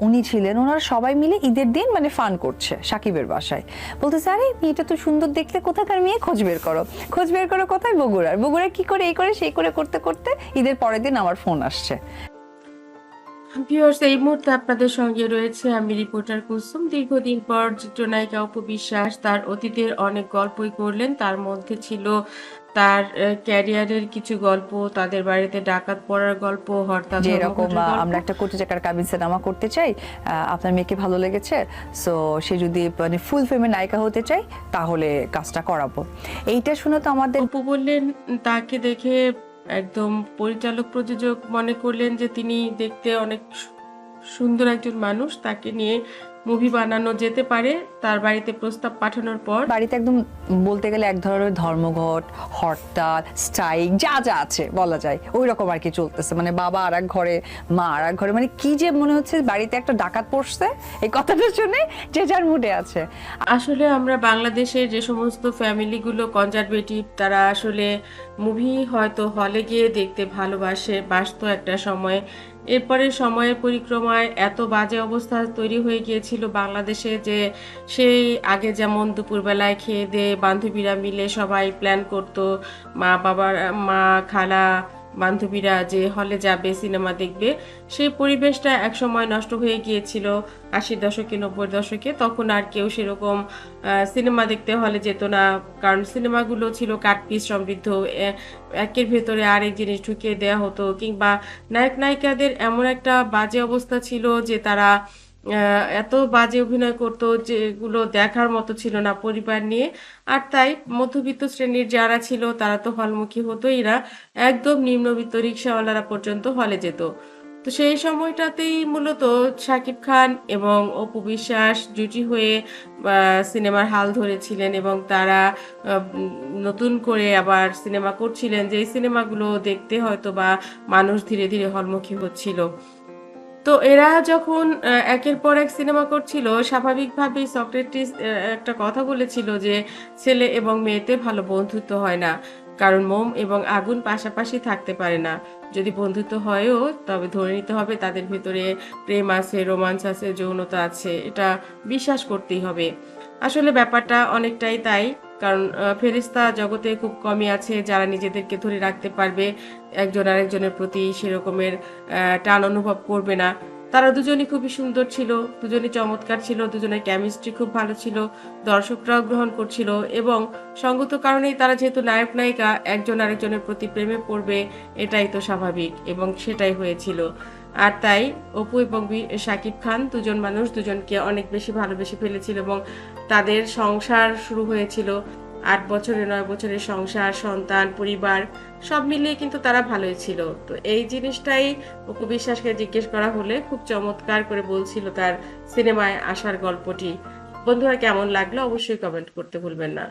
উনি ছিলেন। ওনারা সবাই মিলে ঈদের দিন মানে ফান করছে সাকিবের বাসায়। বলতেছে, আরে, মেয়েটা তো সুন্দর দেখতে, কোথাকার মেয়ে? খোঁজ বের করো। খোঁজ বের করো কোথায়? বগুড়ার। বগুড়ার কি করে, এই করে, সেই করে, করতে করতে ঈদের পরের দিন আমার ফোন আসছে। এই মুহূর্তে আপনাদের সঙ্গে রয়েছে আমি রিপোর্টার কুসুম দীর্ঘদিন পর চিত্রনায়িকা অপু বিশ্বাস তার অতীতের অনেক গল্পই করলেন। তার মধ্যে ছিল তার ক্যারিয়ারের কিছু গল্প তাদের বাড়িতে ডাকাত পড়ার গল্প হরতাল যে এরকম ধর্মঘটের আমরা একটা কোটি টাকার কাবিন সিনেমা করতে চাই আপনার মেয়েকে ভালো লেগেছে সো সে যদি মানে ফুল ফিল্মের নায়িকা হতে চাই তাহলে কাজটা করাবো। এইটা শুনে তো আমাদের অপু বললেন তাকে দেখে একদম পরিচালক প্রযোজক মনে করলেন যে তিনি দেখতে অনেক সুন্দর একজন মানুষ তাকে নিয়ে মুভি বানানো যেতে পারে তার বাড়িতে প্রস্তাব পাঠানোর পর। বাড়িতে একদম বলতে গেলে এক ধরনের ধর্মঘট হরতাল স্ট্রাইক যা যা আছে বলা যায় ওই রকম আর কি চলতেছে। মানে বাবা আর এক ঘরে মা আর এক ঘরে মানে কি যে মনে হচ্ছে বাড়িতে একটা ডাকাত পড়ছে এই কথাটা শুনে যে যার মুডে আছে। আসলে আমরা বাংলাদেশের যে সমস্ত ফ্যামিলিগুলো কনজারভেটিভ তারা আসলে মুভি হয়তো হলে গিয়ে দেখতে ভালোবাসে। বাসতো একটা সময় এরপরে সময়ের পরিক্রমায় এত বাজে অবস্থা তৈরি হয়ে গিয়েছিল বাংলাদেশে যে সেই আগে যেমন দুপুরবেলায় খেয়ে দেয়ে বান্ধবীরা মিলে সবাই প্ল্যান করতো মা বাবার মা, খালা বান্ধবীরা যে হলে যাবে, সিনেমা দেখবে, সেই পরিবেশটা একসময় নষ্ট হয়ে গিয়েছিল। আশির দশকে নব্বই দশকে তখন আর কেউ সেরকম সিনেমা দেখতে হলে যেত না। কারণ সিনেমাগুলো ছিল কাটপিস সমৃদ্ধ। একের ভেতরে আরেক জিনিস ঢুকিয়ে দেওয়া হতো। কিংবা নায়ক নায়িকাদের এমন একটা বাজে অবস্থা ছিল যে তারা এত বাজে অভিনয় করতো যেগুলো দেখার মতো ছিল না পরিবার নিয়ে। আর তাই মধ্যবিত্ত শ্রেণির যারা ছিল, তারা তো হলমুখী হতোই না একদম নিম্নবিত্ত রিক্সাওয়ালারা পর্যন্ত হলে যেত। তো সেই সময়টাতেই মূলত শাকিব খান এবং অপু বিশ্বাস জুটি হয়ে সিনেমার হাল ধরেছিলেন এবং তারা নতুন করে আবার সিনেমা করছিলেন। যে সিনেমাগুলো দেখতে হয়তো বা মানুষ ধীরে ধীরে হলমুখী হচ্ছিল। তো এরা যখন একের পর এক সিনেমা করছিল, স্বাভাবিকভাবেই সক্রেটিস একটা কথা বলেছিল যে ছেলে এবং মেয়েতে ভালো বন্ধুত্ব হয় না, কারণ মোম এবং আগুন পাশাপাশি থাকতে পারে না। যদি বন্ধুত্ব হয়ও, তবে ধরে নিতে হবে তাদের ভিতরে প্রেম আছে, রোমান্স আছে, যৌনতা আছে, এটা বিশ্বাস করতেই হবে। আসলে ব্যাপারটা অনেকটাই তাই। কারণ ফেরিস্তা জগতে খুব কমই আছে যারা নিজেদেরকে ধরে রাখতে পারবে। একজন আরেকজনের প্রতি সেরকমের টান অনুভব করবে না। তারা দুজনই খুবই সুন্দর ছিল, দুজনই চমৎকার ছিল, দুজনের কেমিস্ট্রি খুব ভালো ছিল, দর্শকরাও গ্রহণ করছিল এবং সঙ্গত কারণেই তারা যেহেতু নায়ক, নায়িকা, একজন আরেকজনের প্রতি প্রেমে পড়বে, এটাই তো স্বাভাবিক এবং সেটাই হয়েছিল। আর তাই অপু এবং শাকিব খান দুজন মানুষ দুজনকে অনেক বেশি ভালোবেসে ফেলেছিল এবং তাদের সংসার শুরু হয়েছিল। আট বছরে, নয় বছরের সংসার, সন্তান, পরিবার, সব মিলিয়ে কিন্তু তারা ভালোই ছিল। তো এই জিনিসটাই অপু বিশ্বাসকে জিজ্ঞেস করা হলে খুব চমৎকার করে বলছিল তার সিনেমায় আসার গল্পটি। বন্ধুরা, কেমন লাগল অবশ্যই কমেন্ট করতে ভুলবেন না।